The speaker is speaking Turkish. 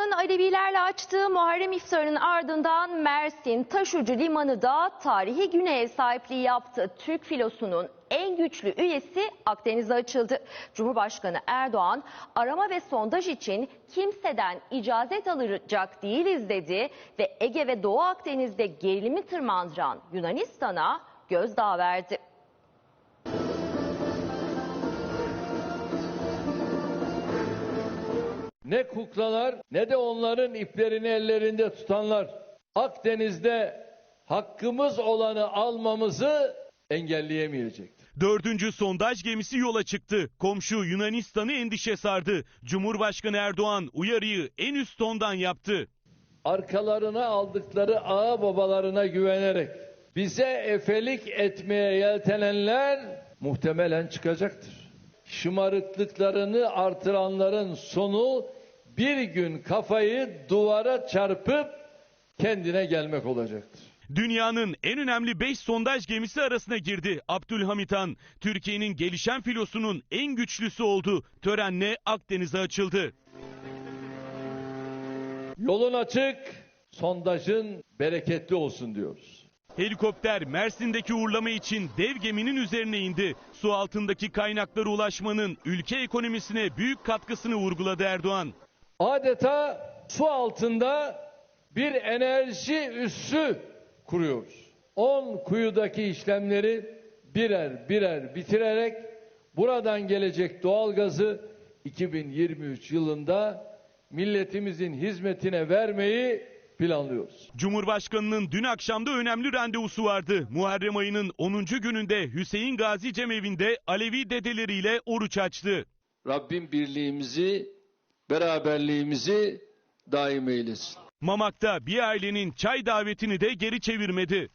Cumhurbaşkanı'nın Alevilerle açtığı Muharrem iftarının ardından Mersin Taşucu Limanı da tarihi güne ev sahipliği yaptı. Türk filosunun en güçlü üyesi Akdeniz'e açıldı. Cumhurbaşkanı Erdoğan arama ve sondaj için kimseden icazet alacak değiliz dedi ve Ege ve Doğu Akdeniz'de gerilimi tırmandıran Yunanistan'a gözdağı verdi. Ne kuklalar ne de onların iplerini ellerinde tutanlar Akdeniz'de hakkımız olanı almamızı engelleyemeyecektir. Dördüncü sondaj gemisi yola çıktı. Komşu Yunanistan'ı endişe sardı. Cumhurbaşkanı Erdoğan uyarıyı en üst tondan yaptı. Arkalarına aldıkları ağa babalarına güvenerek bize efelik etmeye yeltenenler muhtemelen çıkacaktır. Şımarıklıklarını artıranların sonu bir gün kafayı duvara çarpıp kendine gelmek olacaktır. Dünyanın en önemli 5 sondaj gemisi arasına girdi Abdülhamit Han. Türkiye'nin gelişen filosunun en güçlüsü oldu. Törenle Akdeniz'e açıldı. Yolun açık, sondajın bereketli olsun diyoruz. Helikopter Mersin'deki uğurlama için dev geminin üzerine indi. Su altındaki kaynaklara ulaşmanın ülke ekonomisine büyük katkısını vurguladı Erdoğan. Adeta su altında bir enerji üssü kuruyoruz. 10 kuyudaki işlemleri birer birer bitirerek buradan gelecek doğalgazı 2023 yılında milletimizin hizmetine vermeyi planlıyoruz. Cumhurbaşkanının dün akşamda önemli randevusu vardı. Muharrem ayının 10. gününde Hüseyin Gazi Cemevi'nde Alevi dedeleriyle oruç açtı. Rabbim birliğimizi, beraberliğimizi daim eylesin. Mamak'ta bir ailenin çay davetini de geri çevirmedi.